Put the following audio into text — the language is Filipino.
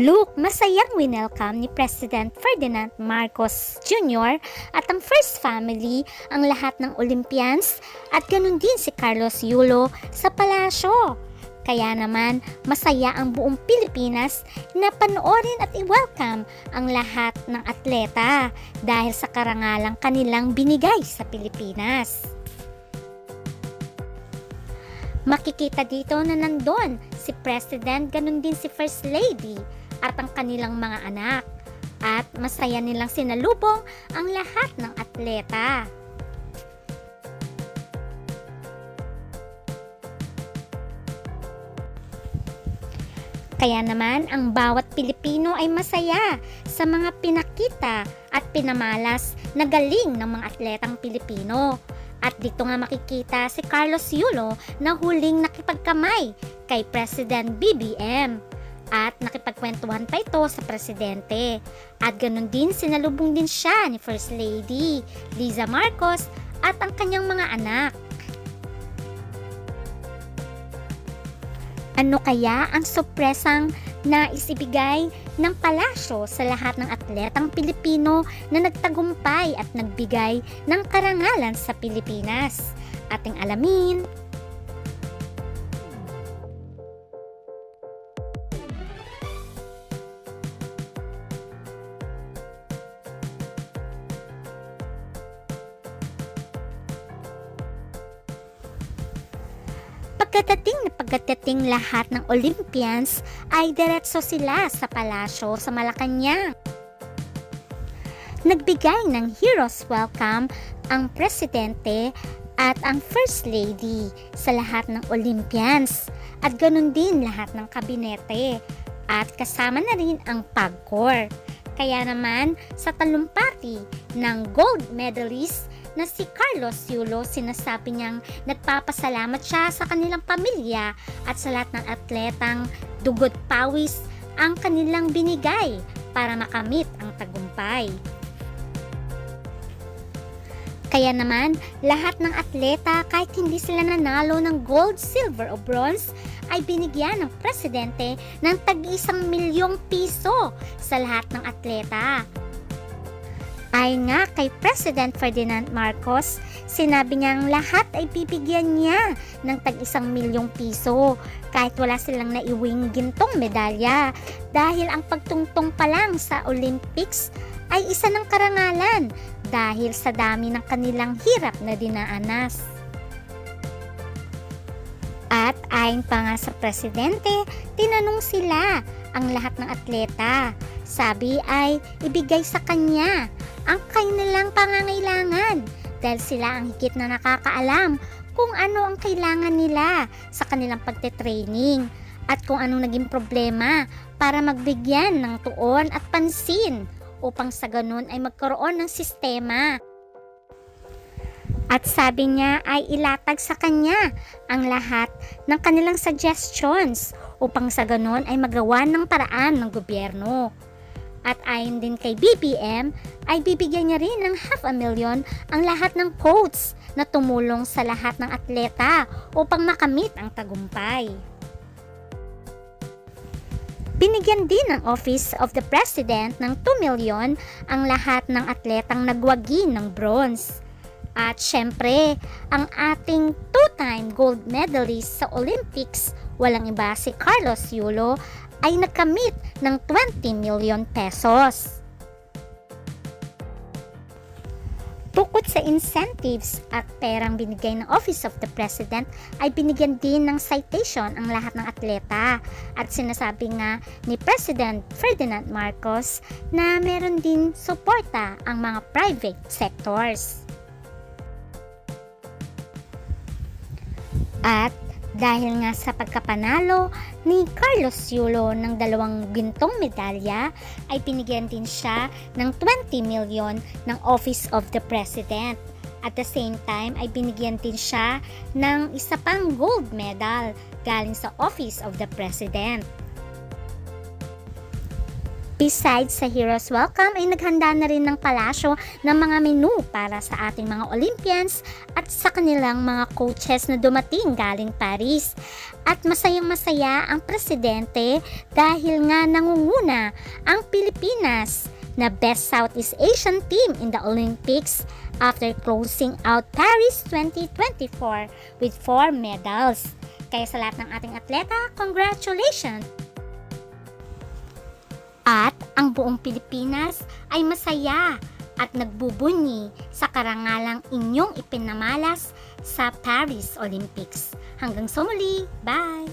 Look, masayang winelcome ni President Ferdinand Marcos Jr. at ang First Family ang lahat ng Olympians at ganun din si Carlos Yulo sa palasyo. Kaya naman, masaya ang buong Pilipinas na panoorin at i-welcome ang lahat ng atleta dahil sa karangalang kanilang binigay sa Pilipinas. Makikita dito na nandun si President, ganun din si First Lady at ang kanilang mga anak. At masaya nilang sinalubong ang lahat ng atleta. Kaya naman, ang bawat Pilipino ay masaya sa mga pinakita at pinamalas na galing ng mga atletang Pilipino. At dito nga makikita si Carlos Yulo na huling nakipagkamay kay President BBM. At nakipagkwentuhan pa ito sa presidente. At ganun din sinalubong din siya ni First Lady Liza Marcos at ang kanyang mga anak. Ano kaya ang sorpresang nais ibigay ng palasyo sa lahat ng atletang Pilipino na nagtagumpay at nagbigay ng karangalan sa Pilipinas? Ating alamin. Pagkadating na pagkadating lahat ng Olympians ay diretso sila sa palasyo sa Malacanang. Nagbigay ng hero's welcome ang presidente at ang first lady sa lahat ng Olympians at ganun din lahat ng kabinete at kasama na rin ang PAGCOR. Kaya naman sa talumpati ng gold medalist na si Carlos Yulo, sinasabi niyang nagpapasalamat siya sa kanilang pamilya at sa lahat ng atletang dugot pawis ang kanilang binigay para makamit ang tagumpay. Kaya naman, lahat ng atleta kahit hindi sila nanalo ng gold, silver o bronze ay binigyan ng presidente ng tag-isang milyong piso sa lahat ng atleta. Ay nga kay President Ferdinand Marcos, sinabi niyang lahat ay bibigyan niya ng tag-isang milyong piso kahit wala silang naiwing gintong medalya dahil ang pagtungtong pa lang sa Olympics ay isa ng karangalan dahil sa dami ng kanilang hirap na dinaanas. Ayon pa nga sa presidente, tinanong sila ang lahat ng atleta. Sabi ay ibigay sa kanya ang kanilang pangangailangan dahil sila ang higit na nakakaalam kung ano ang kailangan nila sa kanilang pagte-training at kung anong naging problema para magbigyan ng tuon at pansin upang sa ganun ay magkaroon ng sistema. At sabi niya ay ilatag sa kanya ang lahat ng kanilang suggestions upang sa ganun ay magawa ng paraan ng gobyerno. At ayon din kay BBM, ay bibigyan niya rin ng half a million ang lahat ng coach na tumulong sa lahat ng atleta upang makamit ang tagumpay. Binigyan din ng Office of the President ng 2 million ang lahat ng atletang nagwagi ng bronze. At syempre, ang ating two-time gold medalist sa Olympics, walang iba si Carlos Yulo, ay nakamit ng 20 million pesos. Bukod sa incentives at perang binigay ng Office of the President ay binigyan din ng citation ang lahat ng atleta at sinasabi nga ni President Ferdinand Marcos na meron din suporta ang mga private sectors. At dahil nga sa pagkapanalo ni Carlos Yulo ng dalawang gintong medalya, ay binigyan din siya ng 20 million ng Office of the President. At the same time ay binigyan din siya ng isa pang gold medal galing sa Office of the President. Besides sa Heroes Welcome ay naghanda na rin ng palasyo ng mga menu para sa ating mga Olympians at sa kanilang mga coaches na dumating galing Paris. At masayang masaya ang presidente dahil nga nangunguna ang Pilipinas na best Southeast Asian team in the Olympics after closing out Paris 2024 with 4 medals. Kaya sa lahat ng ating atleta, congratulations! Ang buong Pilipinas ay masaya at nagbubunyi sa karangalang inyong ipinamalas sa Paris Olympics. Hanggang sa muli, bye!